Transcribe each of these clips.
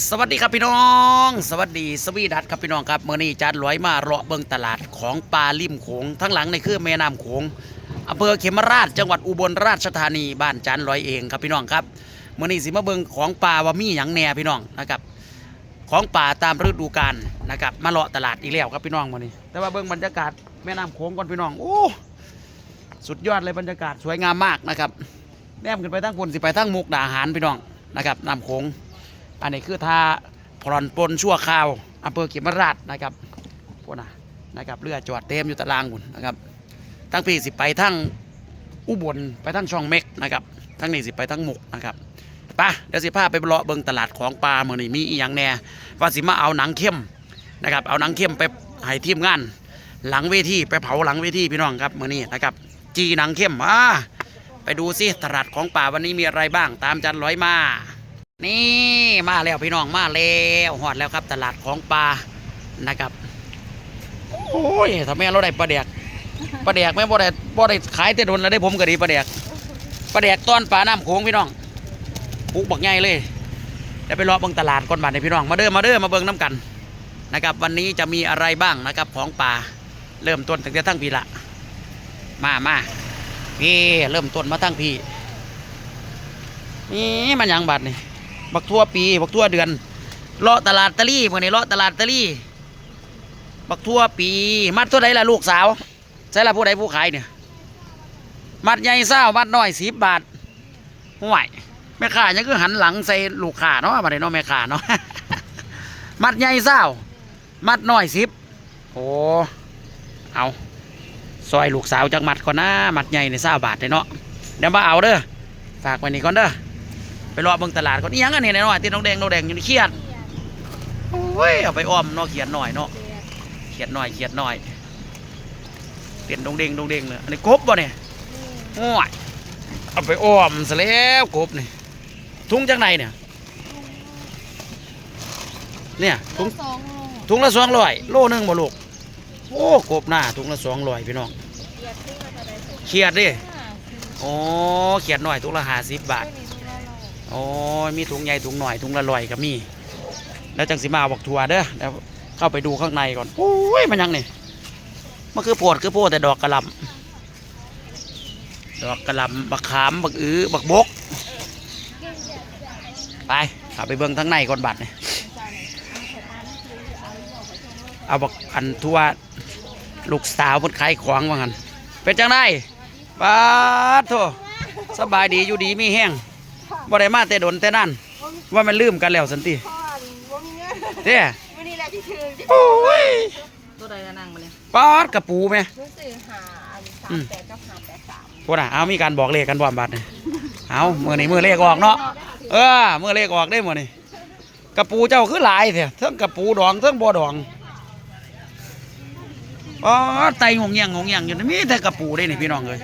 สวัสดีครับพี่น้อง สวัสดีสวีดัตครับพี่น้องครับเมื่อนี้จัดลอยมาเลาะเบิงตลาดของปลาริมโขงทั้งหลังในคือแม่น้ำโขงอำเภอเขมราชจังหวัดอุบลราชธานีบ้านจันลอยเองครับพี่น้องครับเมื่อนี้สิมาเบิงของปลาว่ามีหยังแหน่พี่น้องนะครับ ของป่าตามฤดูกาลนะครับมาเลาะตลาดอีกแล้วครับพี่น้องเมื่อนี้ แต่ว่าเบิงบรรยากาศแม่น้ำโขงก่อนพี่น้องโอ้สุดยอดเลยบรรยากาศสวยงามมากนะครับแนมขึ้นไปทั้งพนสิไปทั้งมุกดาหารพี่น้องนะครับน้ำโขง อันนี้คือท่าพรอนปนชั่วคราวอำเภอเขมราชนะครับพวกน่ะนะครับเรือจอดเต็มอยู่ตารางบุญนนะครับทั้งปีสิไปทั้งอุบลไปทั้งช่องเม็กนะครับทั้งนี้สิไปทั้งหมกนะครับปะเดี๋ยวสิพาไปเลาะเบิงตลาดของปลาเมื่อนี้มีอีหยังแน่ว่าสิมาเอาหนังเข้มนะครับเอาหนังเข้มไปให้ทีมงาน หลังเวทีไปเผาหลังเวทีพี่น้องครับเมื่อนี้นะครับจีหนังเข้มอ่าไปดูสิตลาดของป่าวันนี้มีอะไรบ้าง ตามจันร้อยมา นี่มาแล้วพี่น้องมาแล้วหอดแล้วครับ ตลาดของปลานะครับ โอ้ยทำไมเราได้ปลาแดกปลาแดกไม่บ่ได้บ่ได้ขายแต่โดนแล้วได้ผมก็ดีปลาแดกปลาแดกต้อนปลาน้ำโขงพี่น้องปุกบักใหญ่เลยเดี๋ยวไปรอเบิ่งตลาดก่อนบาดในพี่น้องมาเด้อมาเด้อมาเบิ่งน้ำกันนะครับ วันนี้จะมีอะไรบ้างนะครับของปลาเริ่มต้นตั้งแต่ทั้งปีละมามาพี่เริ่มต้นมาทั้งพี่นี่มันยังบาดนี่ บักทั่วปีบักทั่วเดือนเลาะตลาดตะลี่มื่อนี้เลาะตลาดตะลี่บักทั่วปีมัดตัวใดล่ะลูกสาวใช่ละผู้ใดผู้ขายเนี่ยมัดใหญ่เศร้ามัดน้อยสิบบาทห่วยแม่ค้ายังคือหันหลังใส่ลูกค้าเนาะมาได้เนาะแม่ค้าเนาะมัดใหญ่เศร้ามัดน้อยสิบโอ้เอาซอยลูกสาวจักมัดก่อนนะมัดใหญ่ในเศร้าบาทเลยเนาะเดี๋ยวมาเอาเด้อฝากไว้นี่ก่อนเด้อ ไปรอเบิ่งตลาดก่อนอีหยังอันนี้หน่อยๆที่น้องแดงน้องแดงอยู่ในเครียดโอ้ยเอาไปอ้อมเนาะเขียดหน่อยเนาะเขียดหน่อยเขียดหน่อยเปลี่ยนดงเด้งดงเด้งเลยอันนี้กบบ่เนี่ยโอ้ยเอาไปอ้อมซะแล้วกบนี่ถุงจากไหนเนี่ยเนี่ยถุงสองโลถุงละสองร้อยโลหนึงบ่ลูกโอ้กบหน้าถุงละสองร้อยพี่น้องเกียดขึ้นมาเท่าใดสุดเขียดดิห้าสิบโอ้เขียดหน่อยถุงละห้าสิบบาทไม่มีตัวละร้อย โอ้ยมีถุงใหญ่ถุงหน่อยถุงละลอยก็มี แล้วจังสิมาบอกทัวร์เด้อเดี๋ยวเข้าไปดูข้างในก่อนโอ้ยมันยังนี่มันคือโพดคือโพดแต่ดอกกระลำดอกกระลำบักขามบักอื้อบักบก ไปเอาไปเบิ่งทั้งในก่อนบัดนี่เอาบักอันทัวร์ลูกสาวมันขายของว่างันเป็นจังไดปาดโถสบายดีอยู่ดีมีแห้ง บ่ได้มาแต่ดนแต่นั่นว่ามันลืมกันแล้วสันติพ่อว่ามีเงินเด้วันนี้แหละที่ถือที่โอ้ยตัวใดนั่งมาเนี่ยปอดกระปูไหมรู้สึกหาอันสาอืมมแปดกับหาแปดสามพวกน่ะเอามีการบอกเลขกันบ่บัดนี่เอามื่อนี้มือเลขออกเนาะเออมือเลขออกได้มื่อนี้กระปูเจ้าคือหลายเถอะเทั้งกระปูดองเทั้งบ่ดองอ๋อไตงงเงียงงงเงียงอยู่นี่มีแต่กระปูได้นี่พี่น้องเลย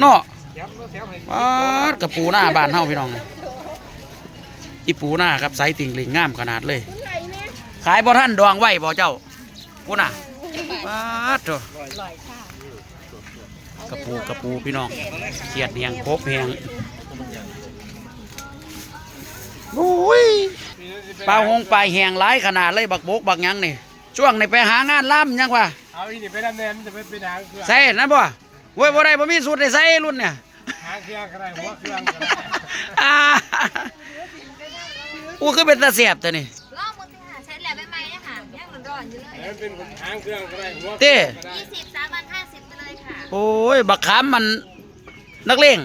เนาะ ปอดกระปูหน้าบ้านเฮาพี่น้องเลยอีปูหน้าครับไซส์ติ่งลิงงามขนาดเลยไหนเนี่ยขายบ่ท่านดองไว้บ่เจ้าพูดน่ะปาดโถลอยค่ะกระปูกระปูพี่น้องเขียดเหียงครบเหียงโอ้ยปลาหงปลาแหงหลายขนาดเลยบักบกบักหยังนี่ช่วงนี้ไปหางานล่ำยังวะเอาอีนี่ไปดำเนินจะไปไปหางเครื่องใส่นั่นบ่เว้ยบ่ได้บ่มีสูตรได้ใส่รุ่นเนี่ย หางเครื่องก็ได้หัวเครื่องก็ได้อ่าอู้คือเป็นตาเสียบตัวนี้รอบมือที่หาใช้แหลมใหม่ๆนะคะย่างร้อนๆอยู่เลยแล้วเป็นหางเครื่องก็ได้หัวเต้ก็ได้ยี่สิบสามพันห้าสิบไปเลยค่ะโอ้ยบักขามมันนักเลง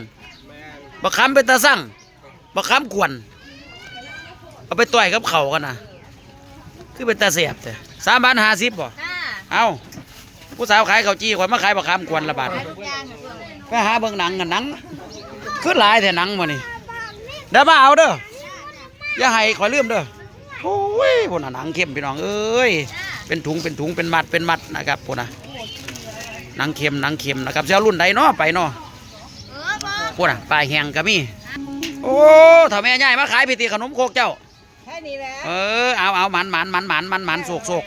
แม่นบักขามเป็นตาสั่งบักขามกวนเอาไปต่อยกับเขากันนะคือเป็นตาเสียบแต่สามพันห้าสิบบ่ค่ะเอาผู้สาวขายข้าวจี้ข่อยมาขายบักขามกวนละบาท ขายทุกอย่างค่ะเพื่อน ไปหาเบิ่งหนังกันหนังคือหลายแต่หนังมานี่เดี๋ยวมาเอาเด้ออย่าให้ข่อยลืมเด้อโอ้ยพวกน่ะหนังเข้มพี่น้องเอ้ยเป็นถุงเป็นถุงเป็นมัดเป็นมัดนะครับพวกน่ะหนังเค็มหนังเค็มนะครับเจ้ารุ่นใดเนาะไปเนาะเออพ่อพวกน่ะปลายแหงก็มีโอ้ถ้าแม่ใหญ่มาขายพิธีขนมโคกเจ้าแค่นี้แหละเออเอาเอาหมันหมันหมันหมันหมันหมันโศกโศก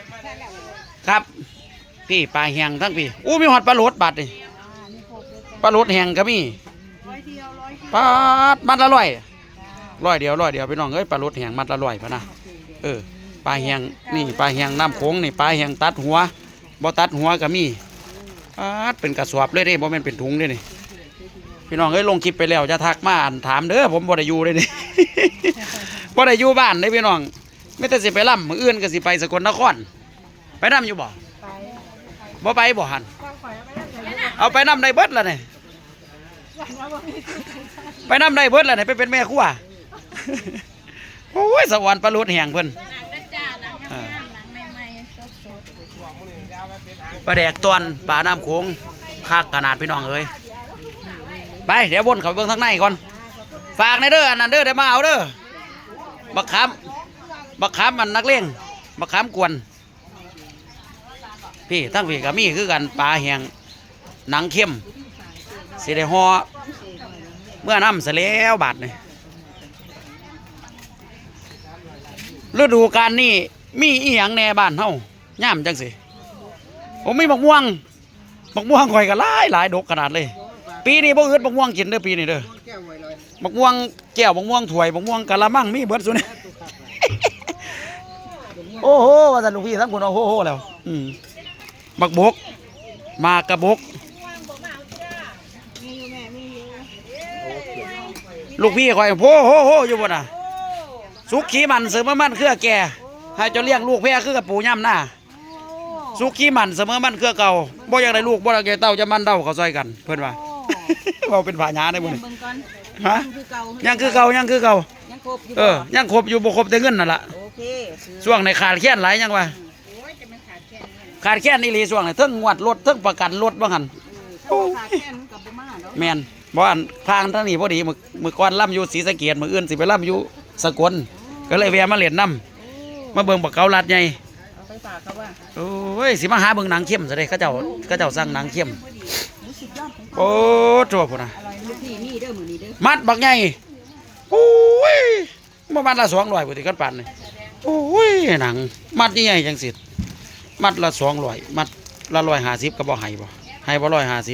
ครับพี่ปลาแหงทั้งพี่อู้มีหอดปลาโหลดบัดนี่ ปลาโหลดแหงก็มีร้อยเดียวร้อยปลาดมัดละร้อยร้อยเดียวร้อยเดียวพี่น้องเอ้ยปลาโหลดแหงมัดละร้อยพะนะเเออปลาแห้งนี่ปลาแห้งน้ำโขงนี่ปลาแห้งตัดหัวบ่ตัดหัวก็มีปาดเป็นกระสอบเลยเด้บ่แม่นเป็นถุงเด้นี่พี่น้องเอ้ยลงคลิปไปแล้วจะทักมาอ่านถามเด้อผมบ่ได้อยู่เด้นี่บ่ได้อยู่บ้านเด้พี่น้องไม่แต่สิไปล่ำมื้ออื่นก็สิไปสกลนคร ไปนํอยู่บ่ไปบ่ไปบ่หันฟังข่อย เอาไปนั่นเลยเอาไปนํได้เบิดแล้วนี่วันว่าบ่มีไปนํได้เบิดแล้วนี่ไปเป็นแม่ครัวโอ้ยสวรรค์ปลาลุดแห่งเพิ่นหนังนะจ้าหนังงามๆหนังใหม่ๆสดปลาแดกตอนปลาน้ำโขงคักขนาดพี่น้องเอ้ยไปเดี๋ยววนเขาไปเบิ่งทางในก่อน ฝากในเด้ออันนั้นเด้อได้มาเอาเด้อบักขามบักขามมันนักเลงบักขามกวนพี่ทั้งพี่กับมีคือกันปลาแห้ง หนังเข้มสิได้ห่อเมื่อน้ำเสแล้วบาดนี่ฤดูกาลนี้มีอีหยังแน่บ้านเฮาย่ามจังสิผมมีบักม่วงบักม่วงข่อยก็หลายหลายดกขนาดเลย ปีนี้บ่อึดบักม่วงกินเด้อปีนี้เด้อบักม่วงแก้วบักม่วงถ้วยบักม่วงกะละมังมีเบิดสุนี่โอ้โหว่าซั่ลูกพี่ทั้งคนเอาโหโหแล้วอืมบักบกมากระบก ๆมีอยู่แม่มีอยู่ ลูกพี่ข่อยโหโหโหอยู่บ่น่ะ สุกขี้มันเสมอมันเครือแก่ให้เจ้าเลี้ยงลูกแพ้คือกับปู่ย่ำหน้าสุกขี้มันเสมอมันเครือเก่าบ่อยากได้ลูกบ่อยากได้เต้าจะมันเต้าเขาซอยกัน เพิ่นว่าเว้าเป็นผาหยาได้บ่นี่เบิ่งก่อนฮะคือเก่ายัยังคือเก่ายังคือเก่ายังครบอยู่เออยังครบอยู่บ่ครบแต่เงินนั่นล่ะโอเคซื้อช่วงในขาดแคลนหลายยังว่าโอ้ยจะไม่ขาดแค่นี้ขาดแคลนอีหลีช่วงนี้เทั้งงวดรถเทั้งประกันรถบ่หั่นเออถ้าว่าขาดแค่นั้นกับบ่มาเนาะแม่น บ่อันทางทางนี้พอดีมื้อมื้อก่อนล่ำอยู่ศรีสะเกษมื้ออื่นสิไปล่ำอยู่สกลก็เลยแวะมาเล่นน้ำมาเบิ่งบักเกาลัดใหญ่เอาไปฝากเขาว่าโอ้ยสิมาหาเบิ่งหนังเข้มซะเด้เขาเจ้าเขาเจ้าสั่งหนังเข้มรู้สึกยอดของโอ้โตพุ่นน่ะอร่อยลูกพี่นี่เด้อมื้อนี้เด้อมัดบักใหญ่โอ้ยบ่มัดละ200บ่ติกันปานนี่โอ้ยหนัง มัดใหญ่ๆจังสิมัดละ200มัดละ150ก็บ่ให้บ่ให้บ่150ขอยสิ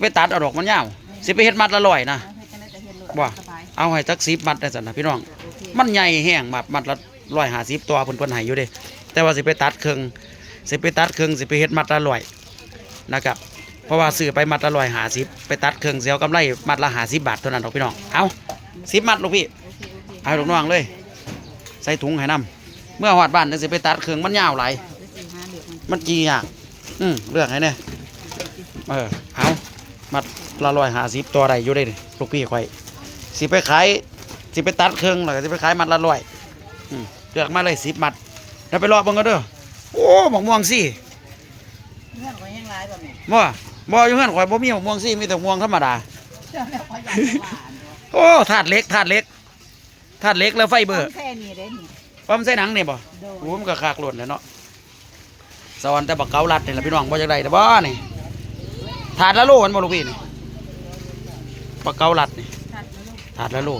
ไปตัดเอาดอกมันยาวสิไปเฮ็ดมัดละ100นะเอาให้กันได้แต่เห็นรถบ่สบายเอาให้จัก10มัดได้ซั่นนะพี่น้องโอเคมันใหญ่แห้งมัดมัดละ150ตัวเพิ่นเพิ่นให้อยู่เด้แต่ว่าสิไปตัดครึ่งสิไปตัดครึ่งสิไปเฮ็ดมัดละ100นะครับเพราะว่าซื้อไปมัดละ150ไปตัดครึ่งสิเอากำไรมัดละ50บาทเท่านั้นดอกพี่น้องเอา10มัดลูกพี่โอเคโอเคเอาลูกน้องเลย ใส่ถุงให้นํเมื่อฮอดบ้านจังสิไปตัดครึ่งมันยาวหลายเดี๋ยวสิหาเลือกมันมันกี่อย่างอืมเลือกให้แน่เออเอา มัดละร้อยห้าสิบตัวใดอยู่ได้นี่ลูกพี่ข่อยสิไปขายสิไปตัดเครื่องแล้วก็สิไปขายมัดละร้อยอืมเลือกมาเลยสิบมัด แล้วไปรอเบิ่งกันเด้อโอ้หมกม่วงสิเงื่อนก็ยังหลายบ่แม่บ่บ่อยู่เฮือนข่อยบ่มีหมกม่วงสิมีแต่ม่วงธรรมดาเจ้าแม่ขออยากจะหวานโอ้ถาดเหล็กถาดเหล็กถาดเหล็กแล้วไฟเบอร์แค่นี้เด้นี่ปั๊มใส่หนังนี่บ่โดนโอ้มันก็คากหล่นเลยเนาะสวรรค์แต่บักเกาลัดนี่แหละพี่น้องบ่จักได้แต่บ่นี่ ถาดละโลมันบ่ลูกพี่นี่บักเกาลัดนี่ชัดแล้วลูกถาดละโล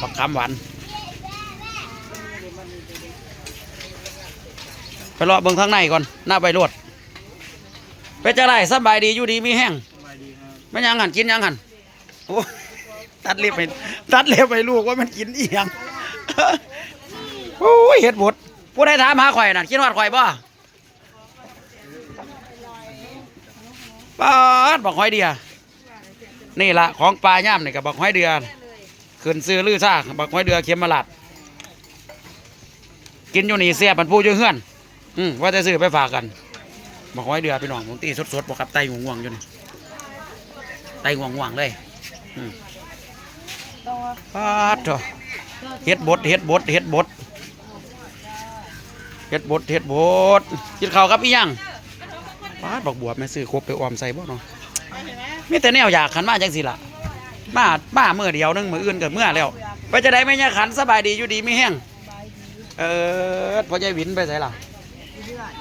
บักคำหวานไปรอเบิ่งทางในก่อนหน้าใบรวดไปจะได้สบายดีอยู่ดีมีแห้งไม่ยังหันกินยังหันโอ้ตัดเล็บไปตัดเล็บไปลูกว่ามันกินอีหยังโอ้ยเห็ดบดผู้ใดถามหาข่อยน่ะกินฮอดข่อยบ่ ปาบักห้อยเดียนี่ละของปลาย่ำนี่กับบักห้อยเดือขึ้นซื้อลือซ่าบักห้อยเดือเข็มมาลัด กินอยู่นี่เสียบันผู้อยู่เฮือน อืมว่าจะซื้อไปฝากกันบักห้อยเดือพี่น้องผมตีสดๆบอกกับไตง่วงๆอยู่นี่ไตง่วงๆเลยอืมตัวปาดเถอะเฮ็ดบดเฮ็ดบดเฮ็ดบดเฮ็ดบดเฮ็ดบดกินข้าวกับอีหยัง ปาดบักบวบแม่ซื้อครบไปออมใส่บ่เนาะมีแต่แนวอยากขันมาจังสิล่ะมามาเมื่อเดียวนึงมืออื่นก็เมื่อแล้วไปจะได้แม่ย่าขันสบายดีอยู่ดีไม่แห้งเออพอใหญ่หวินไปไสล่ะเลือด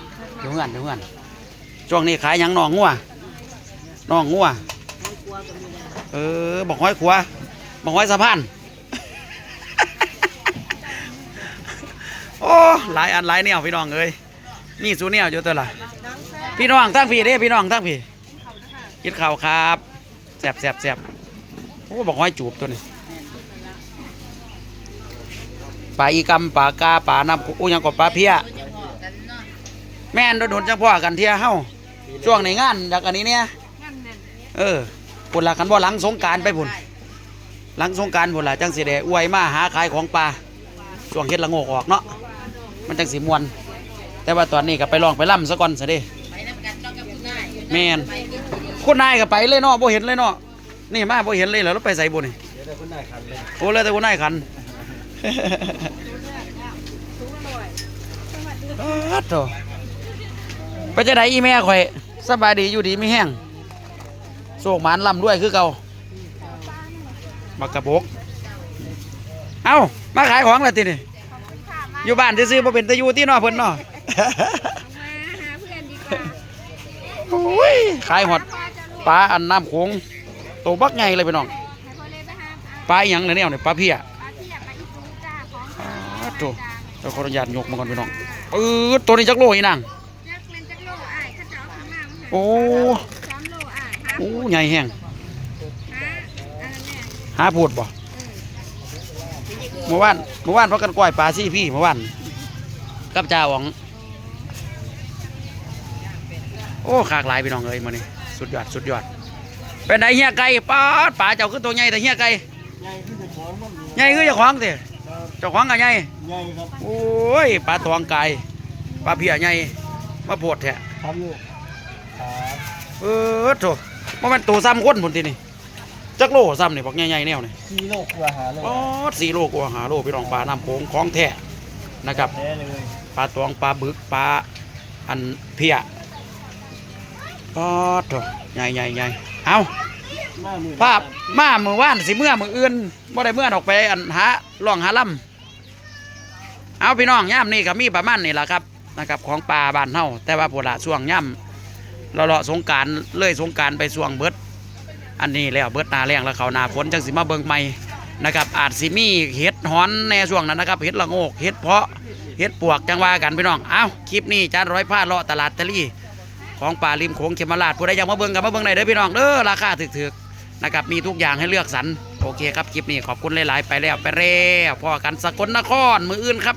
อยู่เฮือนอยู่เฮือนช่วงนี้ขายยังนองงัวน้องงัวกลัวก็มีแล้วเออบอกห้อยขัวบอกห้อยสะพานโอ้หลายอันหลายแนวพี่น้องเอ้ย มีสูแนวอยู่ตัวละพี่น้องทั้งพี่เด้พี่น้องทั้งพี่กินข้าวครับแซ่บแซ่บแซ่บโอ้บอกห้อยจูบตัวนี้ปลาอีกำปลากาปลาน้ำกุยังกบปลาเพียแม่นโดนจังพ่อกันเที่ยเฮาช่วงในงานจากอันนี้เนี่ยเออพุ่นละกันบ่หลังสงการไปพุ่นหลังสงการพุ่นละจังสิได้อวยมาหาขายของปลาช่วงเฮ็ดละโงกออกเนาะมันจังสิม่วน แต่ว่าตอนนี้ก็ไปลองไปล่ำซะก่อนซะเด้แม่นคุณนายก็ไปเลยเนาะบ่เห็นเลยเนาะนี่มาบ่เห็นเลยแล้วเราไปใส่บ่นี่เดี๋ยวได้คนได้คันเลยโอ้เลยแต่คุณนายคันอ้าวโถไปจะได้อีแม่ข่อยสบายดีอยู่ดีไม่แห้งโศกหมานลำด้วยคือเก่าบักกระบก เอ้า มาขายของแล้วตินี่อยู่บ้านซื้อๆบ่เป็นตะยูที่นอเพิ่นเนาะ มาหาเพื่อนดีกว่าโอ้ยขายหอดพ่อจะลูกปลาอันน้ำโขงโตบักไงเลยพี่น้องให้พ่อเลยไปหาเอาปลาอหยังเนี่ยเนี่ยปลาเพียปลาที่อยากไปอีปูจ้าของอ้าวโถเดี๋ยวขออนุญาตยกมาก่อนพี่น้องเออตัวนี้จักโลอีนางจักเล่นจักโลอ้ายเขาจะเอาข้างหน้ามาให้โอ้สามโลอ้ายหาโอ้ใหญ่แห้งหาอันนั้นแน่หาพูดบ่เมื่อวานเมื่อวานพักกันก้อยปลาซี่พี่เมื่อวานกับจ่าหวังโอ้ขากหลายพี่น้องเอ้ยมื้อนี้สุดยอดสุดยอด เป็นไดเฮียไก่ปลาดปลาเจ้าคือตัวใหญ่แต่เฮียไก่ใหญ่ขึ้นจะของมันใหญ่คือเจ้าของติเจ้าของก็ใหญ่ใหญ่ครับโอ้ยปลาตองไก่ปลาเพียใหญ่มาโพดแท้ทำอยู่ครับเออโถบ่แม่นตัวซ้ำคนพุ่นตินี่จักโลซ้ำนี่บักใหญ่ๆแนวนี่สี่โลกว่าหาเลยปอดสี่โลกว่าหาโลพี่น้องปลาน้ำโขงของแท้นะครับแท้เลยปลาตองปลาบึกปลาอันเพีย ปอดโถใหญ่ใหญ่ใหญ่เอาหน้ามือภาพมาเมื่อวานสิเมื่อมืออื่นบ่ได้เมื่อออกไปอันหาล่องหาลำเอาพี่น้องย่ามนี่ก็มีประมาณนี่แหละครับนะครับ ของปลาบ้านเฮาแต่ว่าพวกละช่วงย่ำเราเลาะสงกรารเลยสงกรารไปช่วงเบิด อันนี้แล้วเบิดหนาแรงแล้วเขาหนาฝนจังสิมาเบิ่งใหม่นะครับ อาจสิมีเห็ดหอนในช่วงนั้นนะครับเห็ดละโงกเห็ดเพาะเห็ดปวกจังว่ากันพี่น้องเอาคลิปนี้จานร้อยผ้าเลาะตลาดตะลี่ ของป่าริมโขงเขมราชผู้ใดอยากมาเบิ่งกับมาเบิ่งไหนเด้อพี่น้องเด้อราคาถึกๆนะครับมีทุกอย่างให้เลือกสรรโอเคครับคลิปนี้ขอบคุณหลายๆไปแล้วไปแล้วพอกันสกลนครมืออื่นครับ